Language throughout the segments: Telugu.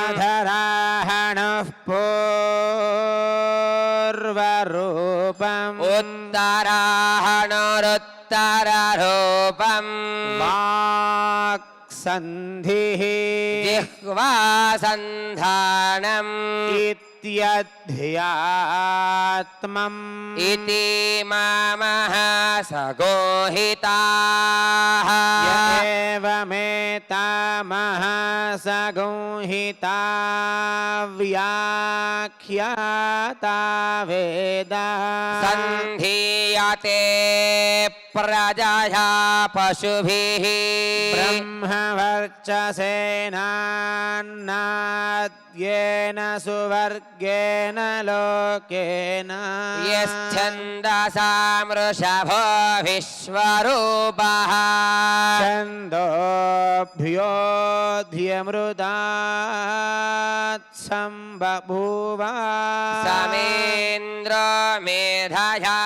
अधराहणः पूर्वरूपम् उत्तराहणरुत्तररूपम् वाक्सन्धिः जिह्वासन्धानम् इत्यध्यात्मम् इति मामः सगोहिताः एवमेतामः सगंहिता व्याख्याता वेदा। सन्धीयते प्रजया पशुभिः ब्रह्मवर्चसेनान्नाद्येन सुवर्गेण लोकेन यश्छन्दसा वृषभो विश्वरूपः छन्दोभ्योऽध्यमृतात् सम्बभूव समेन्द्र मेधया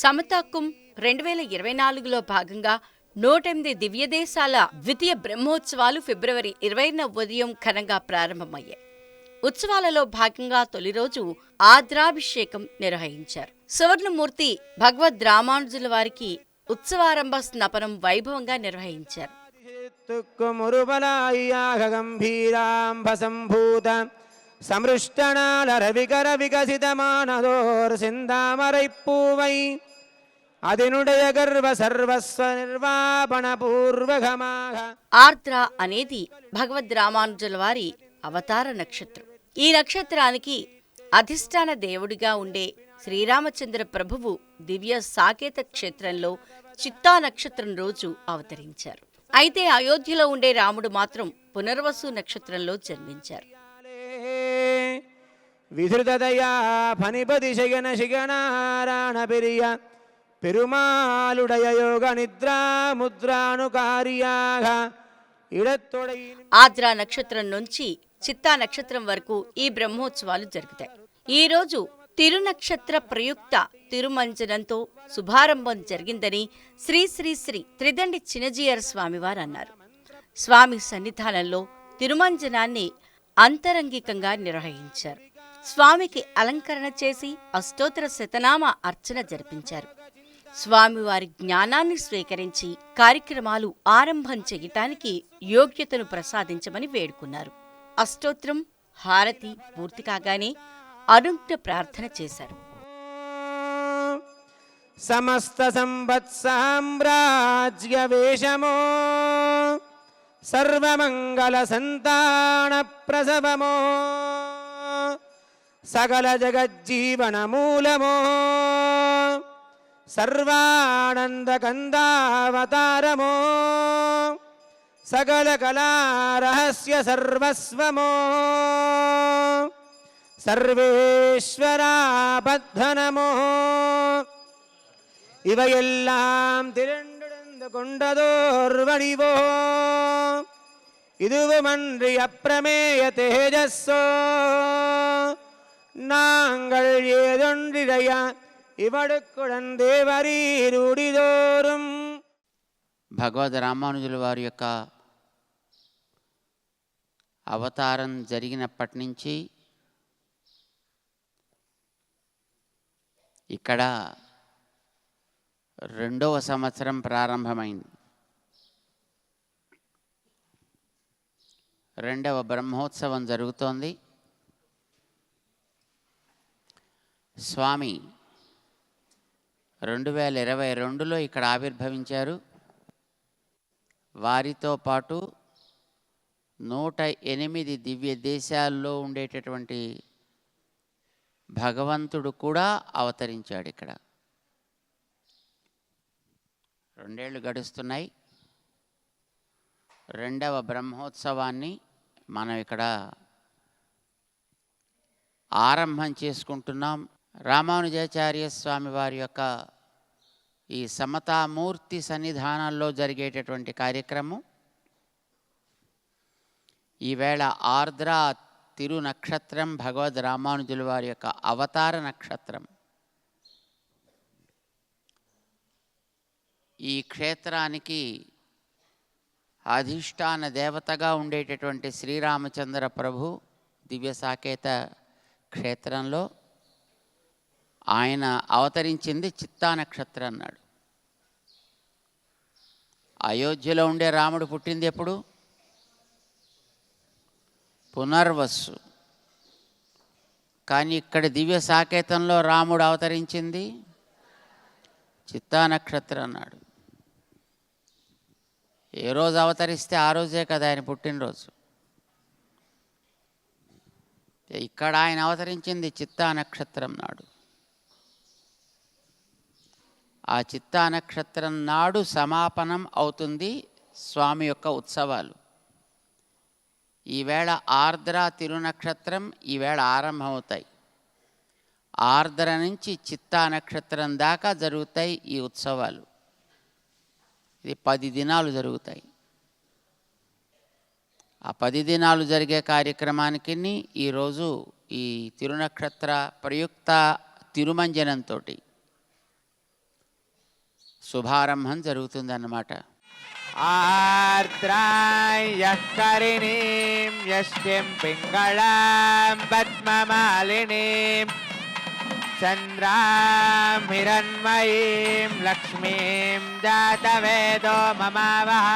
సమతాకుం రెండు వేల ఇరవై నాలుగులో భాగంగా నూటెనిమిది దివ్య దేశాల ద్వితీయ బ్రహ్మోత్సవాలు ఫిబ్రవరి ఇరవైన ఉదయం ఘనంగా ప్రారంభమయ్యాయి. ఉత్సవాలలో భాగంగా తొలి రోజు ఆద్రాభిషేకం నిర్వహించారు. సువర్ణమూర్తి భగవద్ రామానుజుల వారికి ఉత్సవారంభ స్నపనం వైభవంగా నిర్వహించారు. సమృష్టణాల రవికర వికసిత మానదోర్ వికసితమానదోర్ సిందామరైప్పూవై ఆర్ద్ర అనేది భగవద్ రామానుజుల వారి అవతార నక్షత్రం. ఈ నక్షత్రానికి అధిష్టాన దేవుడిగా ఉండే శ్రీరామచంద్ర ప్రభువు దివ్య సాకేత క్షేత్రంలో చిత్తా నక్షత్రం రోజు అవతరించారు. అయితే అయోధ్యలో ఉండే రాముడు మాత్రం పునర్వసు నక్షత్రంలో జన్మించారు. విధృతదయా ఫణిపతి శయన శిగనారాయణ పెరియ పెరుమాలుడయ యోగ ఆద్రా నక్షత్రం నుంచి చిత్తా నక్షత్రం వరకు ఈ బ్రహ్మోత్సవాలు జరుగుతాయి ఈ రోజు తిరునక్షత్ర ప్రయుక్త తిరుమంజనంతో శుభారంభం జరిగిందని శ్రీ శ్రీ శ్రీ త్రిదండి చినజీయర్ స్వామివారు అన్నారు స్వామి సన్నిధానంలో తిరుమంజనాన్ని అంతరంగికంగా నిర్వహించారు స్వామికి అలంకరణ చేసి అష్టోత్తర శతనామ అర్చన జరిపించారు స్వామివారి జ్ఞానాన్ని స్వీకరించి కార్యక్రమాలు ఆరంభం చేయటానికి యోగ్యతను ప్రసాదించమని వేడుకున్నారు. అష్టోత్రం హారతి పూర్తి కాగానే అనుజ్ఞ ప్రార్థన చేశారు. సమస్త సంవత్ సామ్రాజ్య వేషమో సర్వమంగళ సంతాన ప్రసవమో సకల జగజ్జీవన మూలమో. சர்வானந்த கந்தாவதாரமோ சகல கலாரஹஸ்ய சர்வஸ்வமோ? சர்வேஸ்வராபத்தனமோ? இவையெல்லாம் திரண்டிடந்து கொண்டதோர் வடிவோ இதுவுமன்றி அப்பிரமேய தேஜஸோ நாங்கள் ஏதொன்றிடையான் ఇవడుకుడందేవరీరుడిదోరం భగవద్ రామానుజుల వారి యొక్క అవతారం జరిగినప్పటి నుంచి ఇక్కడ రెండవ సంవత్సరం ప్రారంభమైంది. రెండవ బ్రహ్మోత్సవం జరుగుతోంది. స్వామి రెండు వేల ఇరవై రెండులో ఇక్కడ ఆవిర్భవించారు. వారితో పాటు నూట ఎనిమిది దివ్య దేశాల్లో ఉండేటటువంటి భగవంతుడు కూడా అవతరించాడు ఇక్కడ. రెండేళ్ళు గడుస్తున్నాయి. రెండవ బ్రహ్మోత్సవాన్ని మనం ఇక్కడ ఆరంభం చేసుకుంటున్నాం. రామానుజాచార్య స్వామి వారి యొక్క ఈ సమతామూర్తి సన్నిధానాల్లో జరిగేటటువంటి కార్యక్రమం. ఈవేళ ఆర్ద్ర తిరు నక్షత్రం భగవద్ రామానుజుల వారి యొక్క అవతార నక్షత్రం. ఈ క్షేత్రానికి అధిష్టాన దేవతగా ఉండేటటువంటి శ్రీరామచంద్ర ప్రభు దివ్య సాకేత క్షేత్రంలో ఆయన అవతరించింది చిత్తా నక్షత్రం అన్నాడు. అయోధ్యలో ఉండే రాముడు పుట్టింది ఎప్పుడు? పునర్వస్సు కానీ ఇక్కడ దివ్య సాకేతంలో రాముడు అవతరించింది చిత్తా నక్షత్రం అన్నాడు. ఏ రోజు అవతరిస్తే ఆ రోజే కదా ఆయన పుట్టినరోజు. ఇక్కడ ఆయన అవతరించింది చిత్తా నక్షత్రం నాడు. ఆ చిత్తా నక్షత్రం నాడు సమాపనం అవుతుంది స్వామి యొక్క ఉత్సవాలు. ఈవేళ ఆర్ద్ర తిరునక్షత్రం ఈవేళ ఆరంభమవుతాయి. ఆర్ద్ర నుంచి చిత్తా నక్షత్రం దాకా జరుగుతాయి ఈ ఉత్సవాలు. ఇది పది దినాలు జరుగుతాయి. ఆ పది దినాలు జరిగే కార్యక్రమానికి ఈరోజు ఈ తిరునక్షత్ర ప్రయుక్త తిరుమంజనంతో శుభారంభం జరుగుతుందన్నమాట. ఆర్ద్రాయః కరిణీం యష్టిం పింగళాం పద్మమాలినీం చంద్రాం హిరణ్మయీం లక్ష్మీం జాతవేదో మమావహ